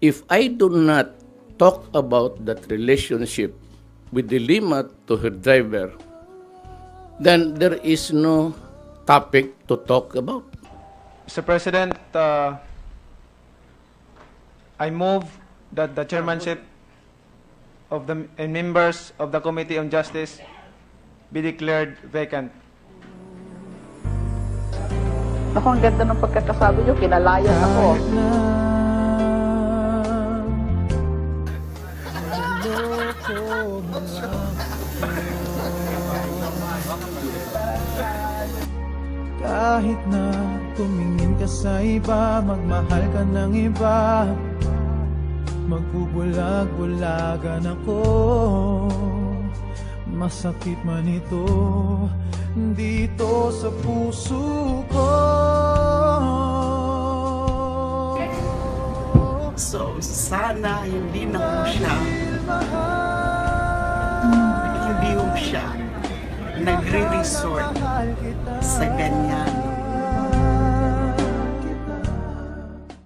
if I do not talk about that relationship with the Lima to her driver, then there is no topic to talk about. Mr. President, uh, I move that the chairmanship of the and members of the Committee on Justice be declared vacant. Naku, ang ganda ng pagkakasabi nyo, kinalayan ako. Kahit na tumingin ka sa iba Magmahal ka ng iba. Magbubulag-bulagan ako. Masakit man ito Dito sa puso ko. So, sana hindi na po siya, siya. Nagre-resort sa ganyan